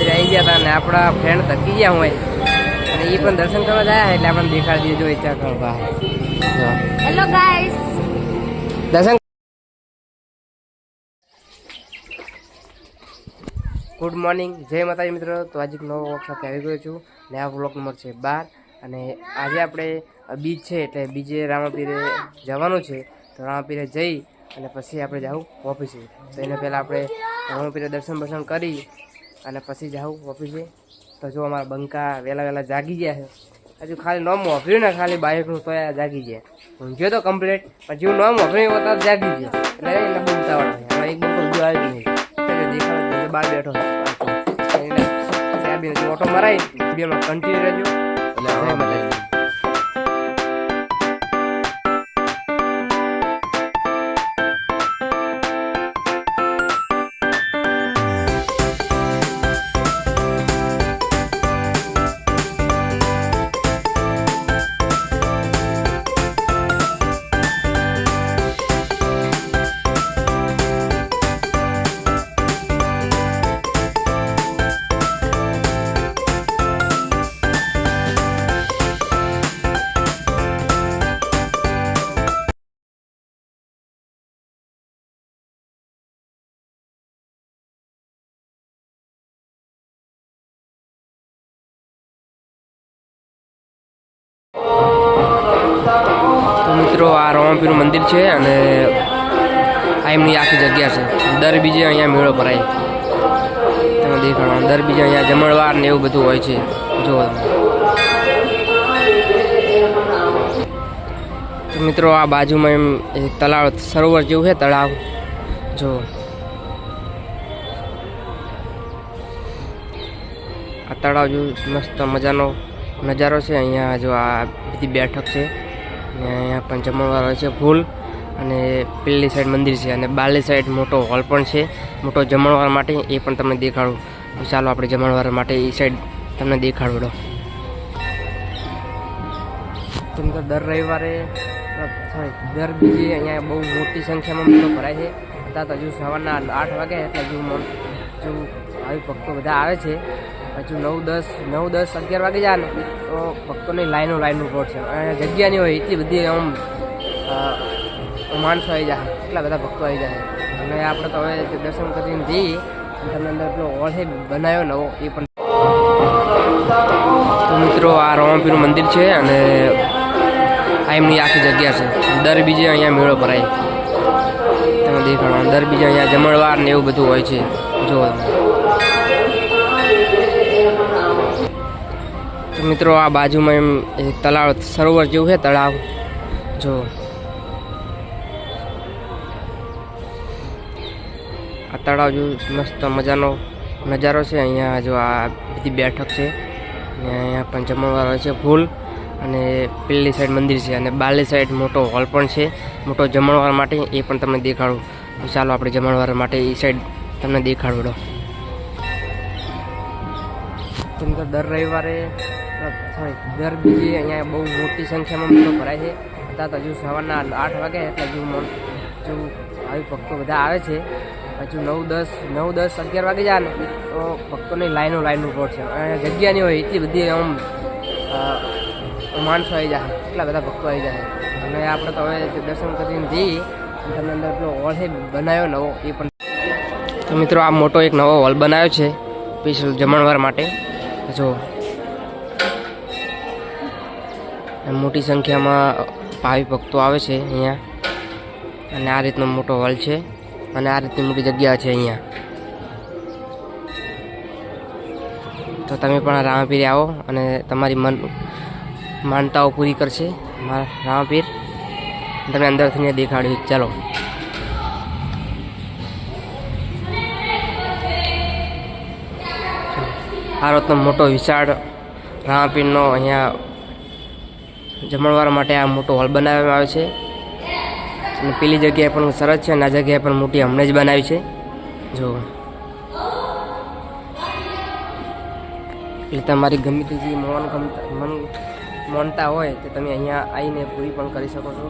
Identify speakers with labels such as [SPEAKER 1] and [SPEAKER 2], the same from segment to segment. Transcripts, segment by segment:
[SPEAKER 1] મંદિરે આવી ગયા હતા અને આપણા ફ્રેન્ડ થકી ગયા હોય. અને એ પણ દર્શન કરવા ગયા એટલે આપણને દેખાડી દેજો ઈચ્છા કરવા
[SPEAKER 2] હેલો ગાઈસ
[SPEAKER 1] દર્શન ગુડ મોર્નિંગ જય માતાજી મિત્રો. તો આજે એક નવો વોક સાથે આવી ગયો છું. ને આ વ્લોગ નંબર છે બાર. અને આજે આપણે બીચ છે એટલે બીજે રામાપીરે જવાનું છે. તો રામાપીરે જઈ અને પછી આપણે જાઉં ઓફિસે તો એને પહેલાં આપણે રામાપીરે દર્શન બર્શન કરી અને પછી જાઉં ઓફિસે. તો જો અમારા બંકા વહેલા વહેલા જાગી ગયા છે. હજુ ખાલી નોમ વાપર્યું ને ખાલી બાઇકનું તો જાગી ગયા. ઊંઘ્યો તો કમ્પ્લીટ પણ જેવું નોમ વાપર્યું હોતા જાગી ગયો. એટલે બહુ ઉતાવળ એક બંકો જો આવી ગઈ એટલે દેખાડો બહાર બેઠો ઓટો મરાય. વિડીયોમાં કન્ટિન્યુ રહેજો. જય માતાજી. મિત્રો, આ રમાપીરનું મંદિર છે અને આ એમની આખી જગ્યા છે. દર બીજે અહીંયા મેળો ભરાય. તમે દેખાડો, દર બીજે અહીંયા જમણવાર ને એવું બધું હોય છે. જો તો મિત્રો, આ બાજુમાં એમ એક તળાવ સરોવર જેવું છે તળાવ. જો આ તળાવ જેવું મસ્ત મજાનો નજારો છે. અહીંયા જો આ બધી બેઠક છે. અને પણ જમણવાર હોય છે ફૂલ અને પેલી સાઈડ મંદિર છે અને બારલી સાઈડ મોટો હોલ પણ છે. મોટો જમણવાર માટે એ પણ તમને દેખાડું. ચાલો આપણે જમણવાર માટે એ સાઈડ તમને દેખાડવડો તેમ તો દર રવિવારે દર બીજી અહીંયા બહુ મોટી સંખ્યામાં મેળો ભરાય છે. અત્યારે હજુ સવારના આઠ વાગે એટલે હજુ હજુ આવી ભક્તો બધા આવે છે. હજુ નવ દસ નવ દસ અગિયાર વાગે જાય ને, તો ભક્તોની લાઈનો લાઈનો રોડ છે. અને જગ્યા નહીં હોય, એટલી બધી આમ માણસો આવી જાય. એટલા બધા ભક્તો આવી જાય. અને આપણે તો હવે દર્શન કરીને જઈએ તમને અંદર છે, બનાવ્યો નવો, એ પણ. તો મિત્રો, આ રમાપીરનું મંદિર છે અને આ એમની આખી જગ્યા છે. દર બીજે અહીંયા મેળો ભરાય. તમે દેખાડો. દર બીજે અહીંયા જમણવાર ને એવું બધું હોય છે. જોવા મિત્રો, આ બાજુમાં એમ તળાવ સરોવર જેવું છે તળાવ. જો. આ તળાવ જેવું મસ્ત મજાનો નજારો છે. અહીંયા જો આ બધી બેઠક છે. અને અહીંયા પણ જમણવાળો છે ફૂલ અને પેલી સાઈડ મંદિર છે અને બારલી સાઈડ મોટો હોલ પણ છે. મોટો જમણવાર માટે એ પણ તમને દેખાડું. ચાલો આપણે જમણવાર માટે એ સાઈડ તમને દેખાડવડો કેમ કે દર રવિવારે સોરી દર બીજી અહીંયા બહુ મોટી સંખ્યામાં મેળો ભરાય છે. અત્યારે તો હજુ સવારના આઠ વાગે, એટલે હજુ હજુ આવી ભક્તો બધા આવે છે. હજુ નવ દસ નવ દસ અગિયાર વાગે જાય ને, તો ભક્તોની લાઈનો લાઈનો રોડ છે. અને જગ્યા નહીં હોય એટલી બધી આમ માણસો આવી જાય એટલા બધા ભક્તો આવી જાય અને આપણે તો હવે દર્શન કરીને જઈએ તમને અંદર પેલો હોલ છે, બનાવ્યો નવો, એ પણ તો મિત્રો, આ મોટો એક નવો હોલ બનાવ્યો છે સ્પેશિયલ જમણવાર માટે. જો. મોટી સંખ્યામાં ભાવિ ભક્તો આવે છે અહીંયા. અને આ રીતનો મોટો હોલ છે. અને આ રીતની મોટી જગ્યા છે અહીંયા. તો તમે પણ રામાપીરે આવો અને તમારી મન, માનતાઓ પૂરી કરશે. રામાપીર. તમે અંદરથી દેખાડ્યું ચાલો. આ રીતનો મોટો વિશાળ રામાપીરનો અહીંયા જમણવાર માટે આ મોટો હોલ બનાવવામાં આવે છે. અને પેલી જગ્યાએ પણ સરસ છે અને આ જગ્યાએ પણ મોટી હમણાં જ બનાવી છે. જો. એટલે તમારી ગમે તે જે મન ગમતા મન માનતા હોય તો તમે અહીંયા આવીને પૂરી પણ કરી શકો છો.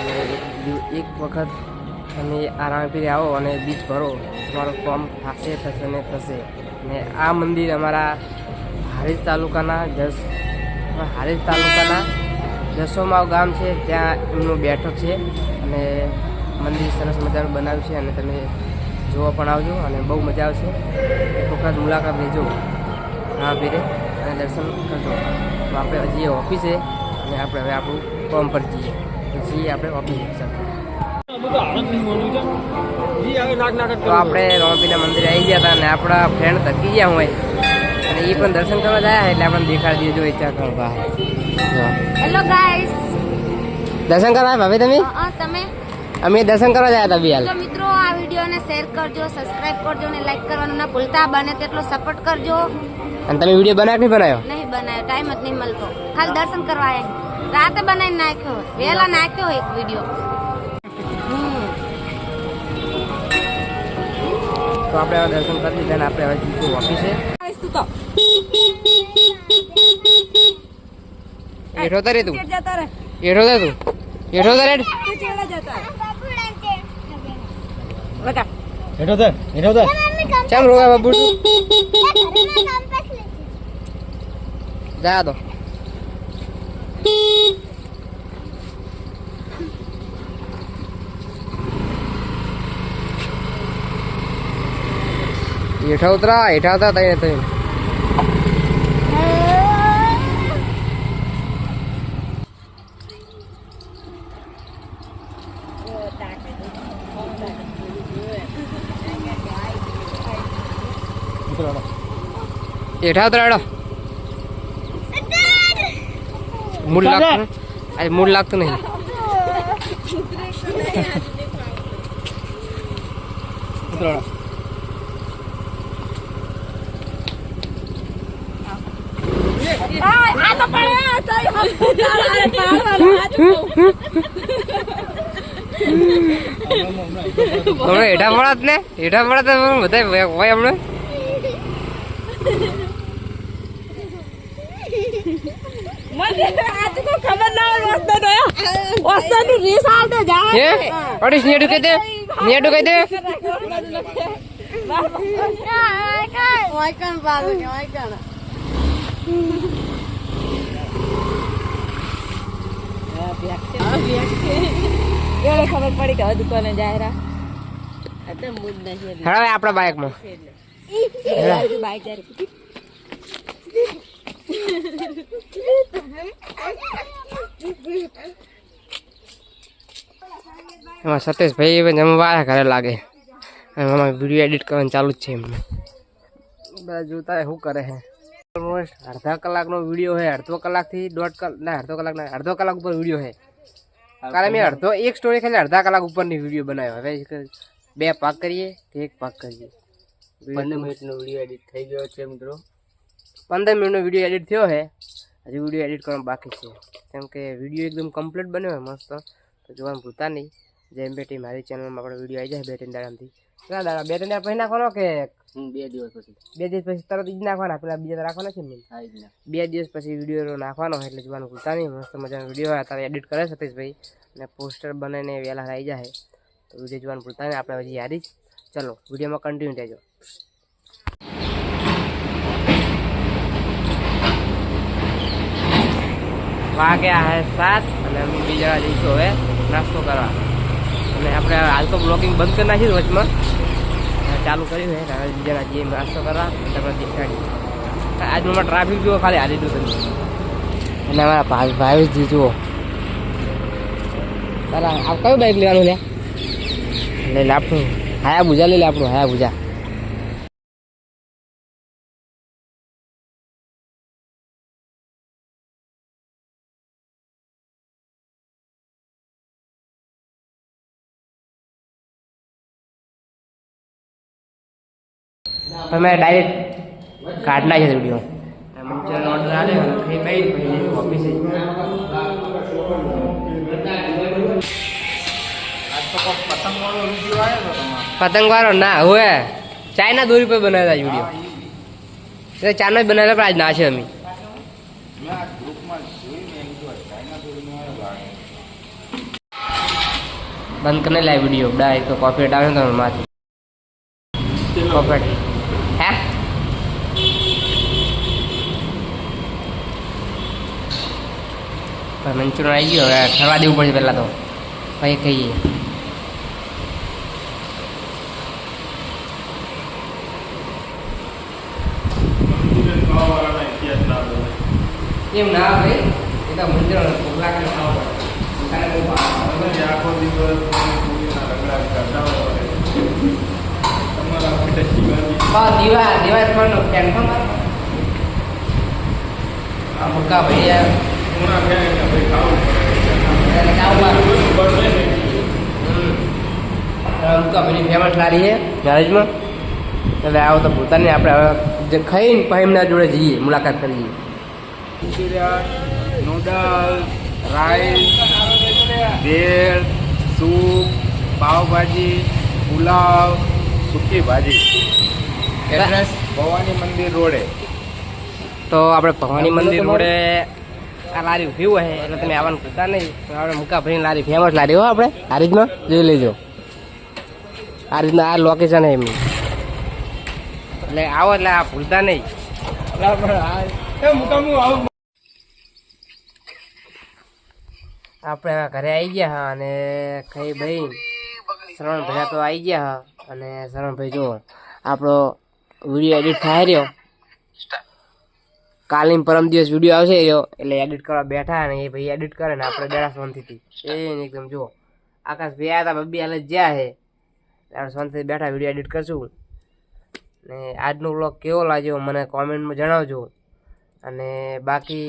[SPEAKER 1] અને એક વખત તમે આ રામાપીરે આવો અને બીજ ભરો. તમારું ફોર્મ થશે થશે ને થશે. અને આ મંદિર અમારા હારીજ તાલુકાના જસ હારીજ તાલુકાના જસોમાવ ગામ છે. ત્યાં એમનું બેઠક છે અને મંદિર સરસ મજાનું બનાવ્યું છે અને તમે જોવા પણ આવજો અને બહુ મજા આવશે. એક વખત મુલાકાત લેજો. હા, પીરે. અને દર્શન કરજો. તો આપણે હજી ઓફિસે અને આપણે હવે આપણું ફોર્મ પર જઈએ. પછી આપણે ઓફિસે. તો આપણે રોમપીના મંદિરે આવી ગયા હતા અને આપણા ફ્રેન્ડ થકી ગયા હોય અને એ પણ દર્શન કરવા જાય એટલે આપણને દેખાડી દીધો ઈચ્છા કરો
[SPEAKER 2] હેલો ગાઈસ
[SPEAKER 1] દર્શન કરવા ભાભી તમે?
[SPEAKER 2] તમે?
[SPEAKER 1] અમે દર્શન કરવા જાય હતા
[SPEAKER 2] બિયાલ મિત્રો આ વિડીયોને શેર કરજો સબસ્ક્રાઇબ કરજો અને લાઈક કરવાનું ના ભૂલતા. બને તેટલો સપોર્ટ કરજો.
[SPEAKER 1] અને તમે વીડિયો બનાવ્યો નહીં બનાવ્યો?
[SPEAKER 2] નહીં બનાવ્યો ટાઈમ જ નહીં મળતો. ખાલી દર્શન કરવા આવ્યા રાતે બનાવીને નાખ્યો. વહેલા નાખ્યો એક વીડિયો.
[SPEAKER 1] તો આપણે હવે દર્શન કરી લીધા અને આપણે હવે જઈશું ઓફિસે એઠો તરે તું. એઠો તરે તું. એઠો તરે
[SPEAKER 3] હેઠો. ધર હેઠો ધર
[SPEAKER 1] ચાલ રોગા બાબુ જા દો. હેઠા ઉતરા હેઠા હતા તઈને તઈને હેઠા ઉતરાડો મૂળ લાગતું આજે મૂળ લાગતું નહીં.
[SPEAKER 3] ઉતરાડો
[SPEAKER 1] હમણાં હેઠા પડત ને હેઠા પડત બધા હોય હમણાં અડીશ નેડું કહી દે નેડું કહી દે
[SPEAKER 4] ખબર પડી કે દુકાને જાહેરા
[SPEAKER 1] હેડા આપણા બાઇકમાં.
[SPEAKER 4] જાય
[SPEAKER 1] એમાં સતીશભાઈ પણ જમવા ઘરે લાગે. એમાં વીડિયો એડિટ કરવાનું ચાલુ જ છે એમને. બધા જોતા શું કરે છે? ઓલમોસ્ટ અડધા કલાકનો વીડિયો છે અડધો કલાકથી દોઢ કલાક ના અડધો કલાક ના અડધો કલાક ઉપર વીડિયો છે. કાલે મેં અડધો એક સ્ટોરી ખાલી અડધા કલાક ઉપરની વીડિયો બનાવ્યો. હવે બે પાક કરીએ કે એક પાક કરીએ.
[SPEAKER 3] પંદર મિનિટનો વીડિયો એડિટ થઈ ગયો છે મિત્રો.
[SPEAKER 1] પંદર મિનિટનો વીડિયો એડિટ થયો છે. હજી વીડિયો એડિટ કરવાનો બાકી છે. કેમ કે વીડિયો એકદમ કમ્પ્લીટ બન્યો હોય મસ્ત. તો જોવાનું ભૂલતા નહીં. જેમ બેટી મારી ચેનલમાં આપણો વીડિયો આવી જાય બે ત્રણ દાડાથી ના દાડા બે ત્રણ દાડા પછી નાખવાનો કે
[SPEAKER 3] હું બે દિવસ પછી.
[SPEAKER 1] બે દિવસ પછી તરત જ નાખવાના પેલા બીજા તો રાખવાના છે ને
[SPEAKER 3] આ રીતના
[SPEAKER 1] બે દિવસ પછી વીડિયો નાખવાનો હોય એટલે જોવાનું ભૂલતા નહીં. મસ્ત મજાનો વીડિયો હોય. અત્યારે એડિટ કરે સતીશભાઈ. અને પોસ્ટર બનાવીને વહેલા આવી જાય. તો વીડિયો જોવાનું ભૂલતા નહીં. આપણે હજી યાદી જ. ચલો વિડીયોમાં કન્ટિન્યુ રહેજો. વાગ્યા હે સાત અને અમે બીજા જઈશું હવે નાસ્તો કરવા. અને આપણે હાલ તો બ્લોગિંગ બંધ કરી નાખ્યું વચમાં. હવે ચાલુ કર્યું છે હવે બીજા જે નાસ્તો કરવા તમને દેખાડી આજમાં ટ્રાફિક જુઓ, ખાલી હાલી દઉં અને અમારા ભાઈ ભાવેશજી જુઓ. બરાબર આ કયું બાઈક લેવાનું લે લે આપણું. હાયા ભૂજા લઈ લે આપણું હાયા બુજા તમે ડાયરેક્ટ કાઢ નાખી વીડિયો મંચુરિયન ઓર્ડર આલે ખાઈ ખાઈ ઓફિસે પતંગ વાળો ના હવે. ચાઇના દોરી પર બનાવેલા વીડિયો એટલે ચાઇના જ બનાવેલા પણ આજ ના છે અમે. બંધ કરીને લાય વીડિયો ડાય તો કોપીરાઇટ આવે ને તમારે ฮะ પણ મંચુરિયન આવી ગયો હવે ઠરવા દેવું પડશે પહેલાં તો. પછી કહીએ એમ ના ભાઈ એ તો મંચુરિયન ખોરાક ખાવા પડે.
[SPEAKER 5] આખો દિવસ શિવાજી
[SPEAKER 1] બા દીવા પણ ટેન્શન આ મુક્કા ભાઈ યાર
[SPEAKER 5] પૂણા ખાય ભાઈ ખાવું
[SPEAKER 1] એને કામ
[SPEAKER 5] પડે બને ને
[SPEAKER 1] મુક્કા ભાઈની ફેમસ લારી છે મેરેજમાં એટલે આવો તો પોતાને આપણે હવે જે ખાઈને પછી એમના જોડે જઈએ મુલાકાત કરીએ.
[SPEAKER 5] Noodles rice bhel soup pav bhaji pulao સૂકી ભાજી.
[SPEAKER 1] એડ્રેસ
[SPEAKER 5] ભવાની મંદિર રોડે.
[SPEAKER 1] તો આપણે ભવાની મંદિર રોડે આ લારી ઊભી હોય એટલે તમે આવવાનું ભૂલતા નહીં. આપણે મુક્કા ભાઈની લારી ફેમસ લારી હો આપણે. આ રીતના? જોઈ લેજો. આ રીતના આ લોકેશન એમની. એટલે આવો એટલે આ ભૂલતા નહીં. આપણે ઘરે આવી ગયા હા અને ખાઈ ભાઈ શ્રવણ ભાઈ તો આવી ગયા હા અને શ્રવણભાઈ જો આપણો વીડિયો એડિટ થાય રહ્યો. કાલે પરમ દિવસ વીડિયો આવશે રહ્યો, એટલે એડિટ કરવા બેઠા અને એ ભાઈ એડિટ કરે ને આપણે બેઠા શાંતિથી એ એકદમ જુઓ. આકાશ ભાઈ આવ્યા હતા બબ્બી હાલે જ્યાં છે આપણે શાંતિથી બેઠા, વીડિયો એડિટ કરશું. ને આજનો બ્લોગ કેવો લાગ્યો મને કોમેન્ટમાં જણાવજો. અને બાકી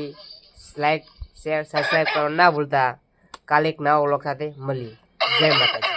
[SPEAKER 1] લાઈક શેર સબસ્ક્રાઈબ કરવા ના ભૂલતા. કાલે એક નવા બ્લોગ સાથે મળીએ. જય માતાજી.